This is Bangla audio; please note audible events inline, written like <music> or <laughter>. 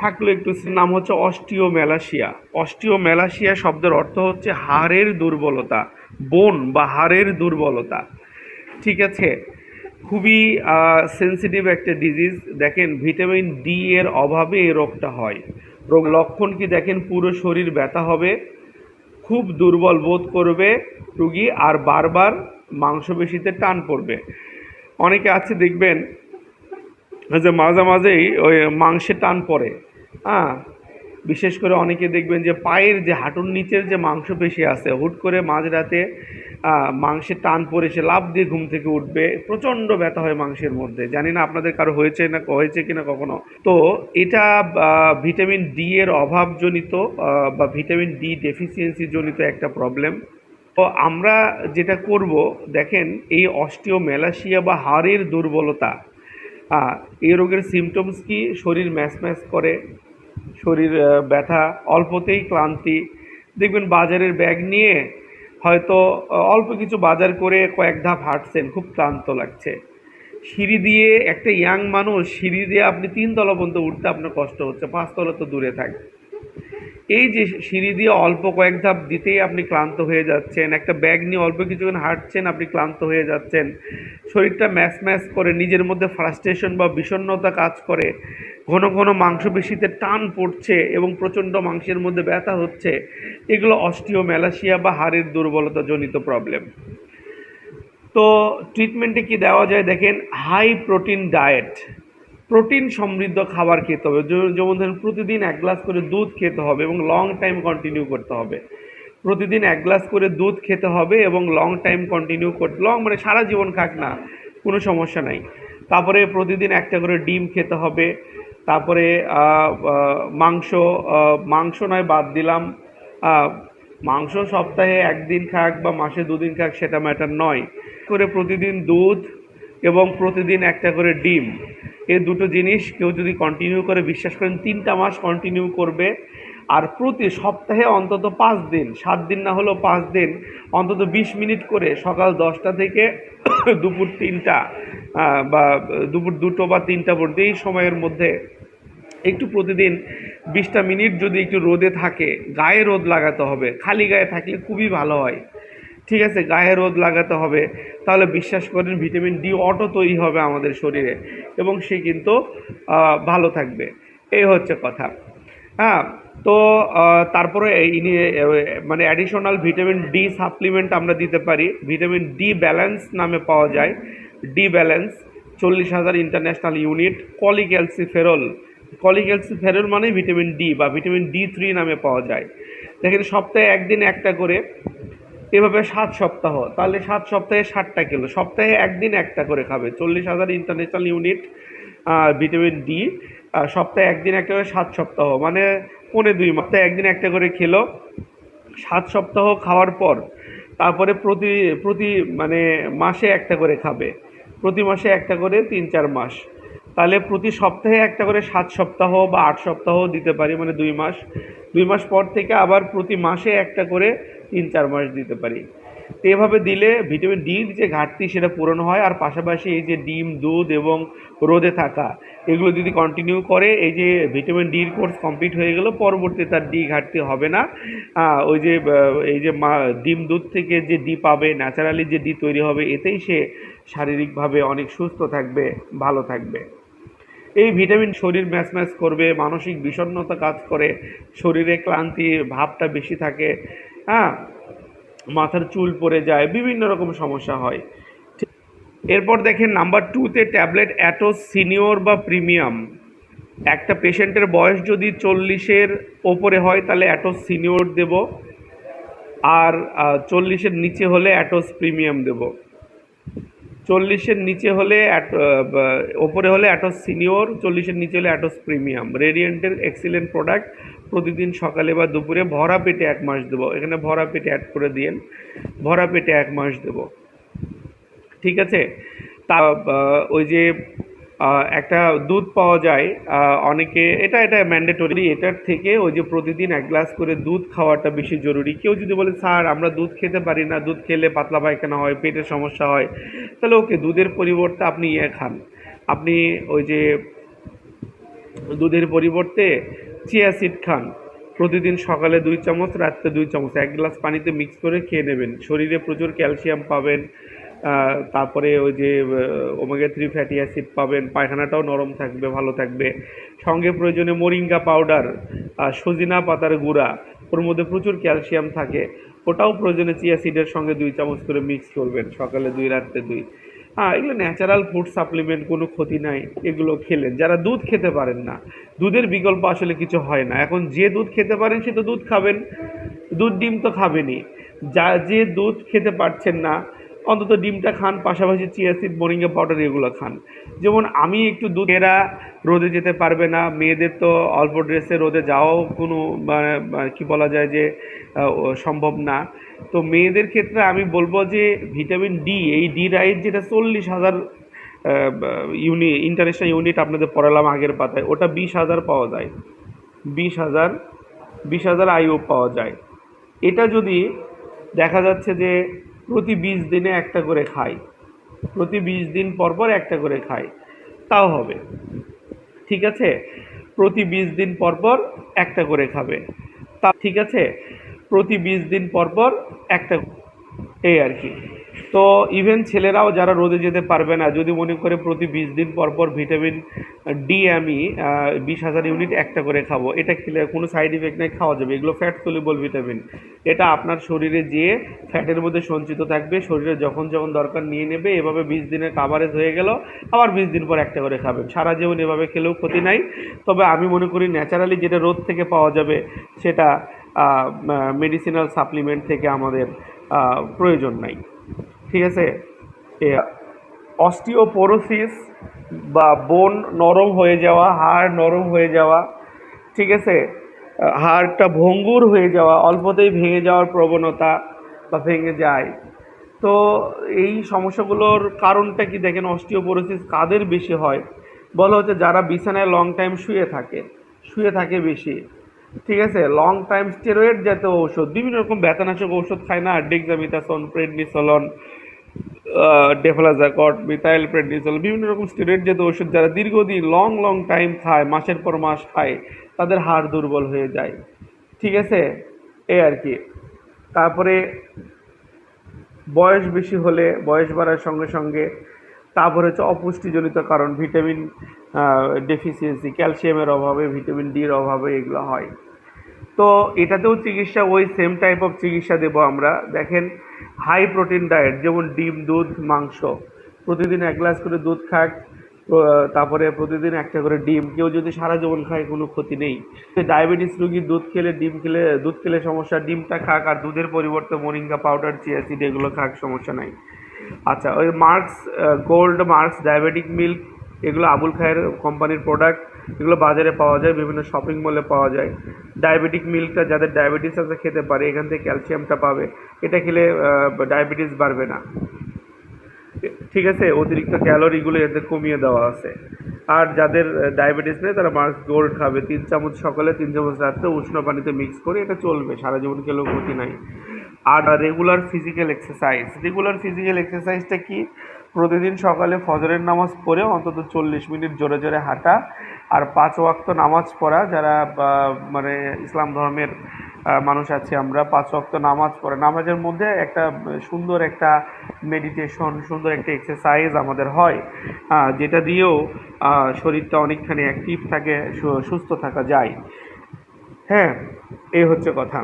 থাকল একটু নাম হচ্ছে অস্টিওমেলাসিয়া। অস্টিওমেলাসিয়া শব্দের অর্থ হচ্ছে হাড়ের দুর্বলতা, বোন বা হাড়ের দুর্বলতা। ঠিক আছে? খুবই সেন্সিটিভ একটা ডিজিজ দেখেন ভিটামিন ডি এর অভাবে এই রোগটা হয়। রোগ লক্ষণ কি দেখেন? পুরো শরীর ব্যথা হবে, খুব দুর্বল বোধ করবে রুগী আর বারবার মাংসপেশিতে টান পড়বে। অনেকে আছে দেখবেন, যে মাঝে মাঝেই ওই মাংসে টান পড়ে। হ্যাঁ বিশেষ করে অনেকে দেখবেন যে পায়ের যে হাঁটুর নিচের যে মাংসপেশি আছে হুট করে মাঝরাতে আহ, মাংসে টান পড়ে সে লাফ দিয়ে ঘুম থেকে উঠবে প্রচণ্ড ব্যথা হয় মাংসের মধ্যে। জানি না আপনাদের কারও হয়েছে না হয়েছে কিনা কখনো। তো এটা ভিটামিন ডি এর অভাবজনিত বা ভিটামিন ডি ডেফিসিয়েন্সি জনিত একটা প্রবলেম তো আমরা যেটা করব দেখেন এই অস্টিওমেলাসিয়া বা হাড়ের দুর্বলতা এই রোগের সিমটমস কি? শরীর ম্যাচ ম্যাচ করে, শরীর ব্যথা, অল্পতেই ক্লান্তি। দেখবেন বাজারের ব্যাগ নিয়ে হয়তো অল্প কিছু বাজার করে কয়েক ধাপ হাঁটছেন, খুব ক্লান্ত লাগছে। সিঁড়ি দিয়ে একটা ইয়াং মানুষ, সিঁড়ি দিয়ে আপনি তিন তলা পর্যন্ত উঠতে আপনার কষ্ট হচ্ছে পাঁচতলা তো দূরে থাকে। এই যে সিঁড়ি দিয়ে অল্প কয়েক ধাপ দিতেই আপনি ক্লান্ত হয়ে যাচ্ছেন, একটা ব্যাগ নিয়ে অল্প কিছুক্ষণ হাঁটছেন, আপনি ক্লান্ত হয়ে যাচ্ছেন। শরীরটা ম্যাচ ম্যাচ করে, নিজের মধ্যে ফ্রাস্ট্রেশন বা বিষণ্ণতা কাজ করে। ঘন ঘন মাংসপেশিতে টান পড়ছে এবং প্রচণ্ড মাংসের মধ্যে ব্যথা হচ্ছে। এগুলো অস্টিওমেলাসিয়া বা হাড়ের দুর্বলতা জনিত প্রবলেম তো ট্রিটমেন্টে কি দেওয়া যায় দেখেন? হাই প্রোটিন ডায়েট প্রোটিন সমৃদ্ধ খাবার খেতে হবে। যেমন ধরেন প্রতিদিন এক গ্লাস করে দুধ খেতে হবে এবং লং টাইম কন্টিনিউ করতে হবে। প্রতিদিন এক গ্লাস করে দুধ খেতে হবে এবং লং টাইম কন্টিনিউ করতে লং মানে সারা জীবন খাক না, কোনো সমস্যা নাই। তারপরে প্রতিদিন একটা করে ডিম খেতে হবে। তারপরে মাংস মাংস নয় বাদ দিলাম। মাংস সপ্তাহে একদিন খাক বা মাসে দুদিন খাক সেটা ম্যাটার নয়। করে প্রতিদিন দুধ এবং প্রতিদিন একটা করে ডিম। এই দুটো জিনিস কেউ যদি কন্টিনিউ করে বিশ্বাস করেন, তিনটা মাস কন্টিনিউ করবে। আর প্রতি সপ্তাহে অন্তত পাঁচ দিন, সাত দিন না হলেও পাঁচ দিন, অন্তত বিশ মিনিট করে সকাল দশটা থেকে <coughs> দুপুর তিনটা বা দুপুর দুটো বা তিনটা পর্যন্ত, এই সময়ের মধ্যে একটু প্রতিদিন বিশটা মিনিট যদি একটু রোদে থাকে, গায়ে রোদ লাগাতে হবে, খালি গায়ে থাকলে খুবই ভালো হয়। ঠিক আছে, গায়ে রোদ লাগাতে হবে। তাহলে বিশ্বাস করেন, ভিটামিন ডি অটো তৈরি হবে আমাদের শরীরে এবং সে কিন্তু ভালো থাকবে। এই হচ্ছে কথা। হ্যাঁ তো তারপরে ইনি মানে অ্যাডিশনাল ভিটামিন ডি সাপ্লিমেন্ট আমরা দিতে পারি। ভিটামিন ডি ব্যালেন্স নামে পাওয়া যায়। ডি ব্যালেন্স চল্লিশ হাজার ইন্টারন্যাশনাল ইউনিট কলিক্যালসিফেরল কলিক্যালসিফেরল মানে ভিটামিন ডি বা ভিটামিন ডি থ্রি নামে পাওয়া যায়। দেখেন, সপ্তাহে একদিন একটা করে এভাবে সাত সপ্তাহ। তাহলে সাত সপ্তাহে ষাটটা কিলো। সপ্তাহে একদিন একটা করে খাবে। চল্লিশ হাজার ইন্টারন্যাশনাল ইউনিট ভিটামিন ডি সপ্তাহে একদিন একটা করে সাত সপ্তাহ। মানে পৌনে দুই সপ্তাহে একদিন একটা করে খেলো। সাত সপ্তাহ খাওয়ার পর তারপরে প্রতি প্রতি মানে মাসে একটা করে খাবে। প্রতি মাসে একটা করে তিন চার মাস। তাহলে প্রতি সপ্তাহে একটা করে সাত সপ্তাহ বা আট সপ্তাহ দিতে পারি মানে দুই মাস। দুই মাস পর থেকে আবার প্রতি মাসে একটা করে তিন চার মাস দিতে পারি। তো এভাবে দিলে ভিটামিন ডির যে ঘাটতি সেটা পূরণ হয় আর পাশাপাশি এই যে ডিম, দুধ এবং রোদে থাকা এগুলো যদি কন্টিনিউ করে, এই যে ভিটামিন ডির কোর্স কমপ্লিট হয়ে গেল পরবর্তী তার ডি ঘাটতি হবে না। ওই যে এই যে মা, ডিম, দুধ থেকে যে ডি পাবে ন্যাচারালি যে ডি তৈরি হবে, এতেই সে শারীরিকভাবে অনেক সুস্থ থাকবে, ভালো থাকবে। এই ভিটামিন শরীর ম্যাচ ম্যাচ করবে, মানসিক বিষণ্ণতা কাজ করে, শরীরে ক্লান্তি ভাবটা বেশি থাকে হ্যাঁ? মাথার চুল পড়ে যায়, বিভিন্ন রকম সমস্যা হয়। এরপর দেখেন নাম্বার টুতে ট্যাবলেট অ্যাটোস সিনিয়র বা প্রিমিয়াম একটা পেশেন্টের বয়স যদি চল্লিশের ওপরে হয়, তাহলে অ্যাটোস সিনিয়র দেব। আর চল্লিশের নিচে হলে অ্যাটোস প্রিমিয়াম দেব। চল্লিশের নিচে হলে ওপরে হলে অ্যাটোস সিনিয়র চল্লিশের নিচে হলে অ্যাটোস প্রিমিয়াম রেডিয়েন্টের এক্সিলেন্ট প্রোডাক্ট প্রতিদিন সকালে বা দুপুরে ভরা পেটে এক মাস দেবো। এখানে ভরা পেটে অ্যাড করে দিয়েন। ভরা পেটে এক মাস দেবো। ঠিক আছে? তা ওই যে একটা দুধ পাওয়া যায় অনেকে, এটা এটা ম্যান্ডেটরি এটার থেকে ওই যে প্রতিদিন এক গ্লাস করে দুধ খাওয়াটা বেশি জরুরি। কেউ যদি বলে, স্যার, আমরা দুধ খেতে পারি না, দুধ খেলে পাতলা পায়খানা হয়, পেটের সমস্যা হয়, তাহলে ওকে দুধের পরিবর্তে আপনি ইয়ে খান। আপনি ওই যে, দুধের পরিবর্তে চিয়া সিড খান। প্রতিদিন সকালে দুই চামচ, রাত্রে দুই চামচ। এক গ্লাস পানিতে মিক্স করে খেয়ে নেবেন। শরীরে প্রচুর ক্যালসিয়াম পাবেন তারপরে ওই যে ওমেগা থ্রি ফ্যাটি অ্যাসিড পাবেন, পায়খানাটাও নরম থাকবে, ভালো থাকবে। সঙ্গে প্রয়োজনে মোরিঙ্গা পাউডার সজিনা পাতার গুঁড়া, ওর মধ্যে প্রচুর ক্যালসিয়াম থাকে। ওটাও প্রয়োজনে চিয়া সিডের সঙ্গে দুই চামচ করে মিক্স করবেন, সকালে দুই, রাত্রে দুই। হ্যাঁ এগুলো ন্যাচারাল ফুড সাপ্লিমেন্ট কোনো ক্ষতি নাই, এগুলো খেলেন যারা দুধ খেতে পারেন না, দুধের বিকল্প আসলে কিছু হয় না। এখন যে দুধ খেতে পারেন, সে তো দুধ খাবেন। দুধ ডিম তো খাবেনই। যা, যে দুধ খেতে পারছেন না, অন্তত ডিমটা খান, পাশাপাশি চিয়াসিড মোরিঙ্গা পাউডার এগুলো খান। যেমন আমি একটু দুধ এরা রোদে যেতে পারবে না, মেয়েদের তো অল্প ড্রেসে রোদে যাওয়াও কোনো মানে মানে কি বলা যায় যে সম্ভব না। তো মেয়েদের ক্ষেত্রে আমি বলব যে ভিটামিন ডি এই ডি রাইট যেটা চল্লিশ হাজার ইউনি ইন্টারন্যাশনাল ইউনিট আপনাদের পড়ালাম আগের পাতায়, ওটা বিশ হাজার পাওয়া যায়। বিশ হাজার বিশ হাজার আইও পাওয়া যায়। এটা যদি দেখা যাচ্ছে যে প্রতি বিশ দিনে একটা করে খাই প্রতি বিশ দিন পর পর একটা করে খাই তাও হবে। ঠিক আছে? প্রতি বিশ দিন পর পর একটা করে খাবে। তা ঠিক আছে? প্রতি বিশ দিন পর পর একটা এই আর কি। তো ইভেন ছেলেরাও যারা রোদে যেতে পারবে না, যদি মনে করে প্রতি বিশ দিন পর পর ভিটামিন ডি আমি বিশ হাজার ইউনিট একটা করে খাব, এটা খেলে কোনো সাইড ইফেক্ট নেই, খাওয়া যাবে। এগুলো ফ্যাট সলিবল ভিটামিন এটা আপনার শরীরে যেয়ে ফ্যাটের মধ্যে সঞ্চিত থাকবে, শরীরে যখন যখন দরকার নিয়ে নেবে, এভাবে বিশ দিনের কাভারেজ হয়ে গেল, আবার বিশ দিন পর একটা করে খাবেন সারা জীবন এভাবে খেলেও ক্ষতি নাই। তবে আমি মনে করি ন্যাচারালি যেটা রোদ থেকে পাওয়া যাবে, সেটা মেডিসিনাল সাপ্লিমেন্ট থেকে আমাদের প্রয়োজন নাই। ঠিক আছে? অস্টিওপোরোসিস বা বোন নরম হয়ে যাওয়া, হাড় নরম হয়ে যাওয়া, ঠিক আছে? হাড়টা ভঙ্গুর হয়ে যাওয়া, অল্পতেই ভেঙে যাওয়ার প্রবণতা বা ভেঙে যায়। তো এই সমস্যাগুলোর কারণটা কি দেখেন? অস্টিওপোরোসিস কাদের বেশি হয়? বলা হচ্ছে যারা বিছানায় লং টাইম শুয়ে থাকে শুয়ে থাকে বেশি। ঠিক আছে লং টাইম স্টেরয়েড জাতীয় ঔষধ, বিভিন্ন রকম ব্যথানাশক ঔষধ খায় না dexamethasone prednisolone deflazacort methyl prednisolone বিভিন্ন রকম স্টেরয়েড জাতীয় ওষুধ যারা দীর্ঘদিন লং লং টাইম খায়, মাসের পর মাস খায়, তাদের হাড় দুর্বল হয়ে যায়। ঠিক আছে? এই আর কি। তারপরে বয়স বেশি হলে, বয়স বাড়ার সঙ্গে সঙ্গে, তারপর হচ্ছে অপুষ্টিজনিত কারণ ভিটামিন ডেফিসিয়েন্সি ক্যালসিয়ামের অভাবে ভিটামিন ডির অভাবে এগুলো হয়। তো এটাতেও চিকিৎসা, ওই সেম টাইপ অফ চিকিৎসা দেবো আমরা। দেখেন হাই প্রোটিন ডায়েট যেমন ডিম, দুধ, মাংস। প্রতিদিন এক গ্লাস করে দুধ খাক তারপরে প্রতিদিন একটা করে ডিম। কেউ যদি সারা জীবন খায়, কোনো ক্ষতি নেই। ডায়াবেটিস রুগী দুধ খেলে, ডিম খেলে, দুধ খেলে সমস্যা, ডিমটা খাক আর দুধের পরিবর্তে মোরিঙ্গা পাউডার চিয়াসিড এগুলো খাক, সমস্যা নাই। আচ্ছা ওই Marks gold Marks diabetic milk এগুলো আবুল খায়ের কোম্পানির প্রোডাক্ট এগুলো বাজারে পাওয়া যায়, বিভিন্ন শপিং মলে পাওয়া যায়। ডায়াবেটিক মিল্কটা যাদের ডায়াবেটিস আছে খেতে পারে, এখান থেকে ক্যালসিয়ামটা পাবে। এটা খেলে ডায়াবেটিস বাড়বে না। ঠিক আছে, অতিরিক্ত ক্যালোরিগুলো এতে কমিয়ে দেওয়া আছে। আর যাদের ডায়াবেটিস নেই, তারা মার্কস গোল্ড খাবে। তিন চামচ সকালে, তিন চামচ রাত্রে উষ্ণ পানিতে মিক্স করে এটা চলবে। সারা জীবন খেলেও ক্ষতি নাই। আর regular physical exercise regular physical এক্সারসাইজটা কি? প্রতিদিন সকালে ফজরের নামাজ পড়ে অন্তত চল্লিশ মিনিট জোরে জোরে হাঁটা আর পাঁচ ওয়াক্ত নামাজ পড়া, যারা মানে ইসলাম ধর্মের মানুষ আছে আমরা, পাঁচ ওয়াক্ত নামাজ পড়ে। নামাজের মধ্যে একটা সুন্দর একটা মেডিটেশন সুন্দর একটা এক্সারসাইজ আমাদের হয় যেটা দিয়েও শরীরটা অনেকখানি অ্যাক্টিভ থাকে সুস্থ থাকা যায়। হ্যাঁ এই হচ্ছে কথা।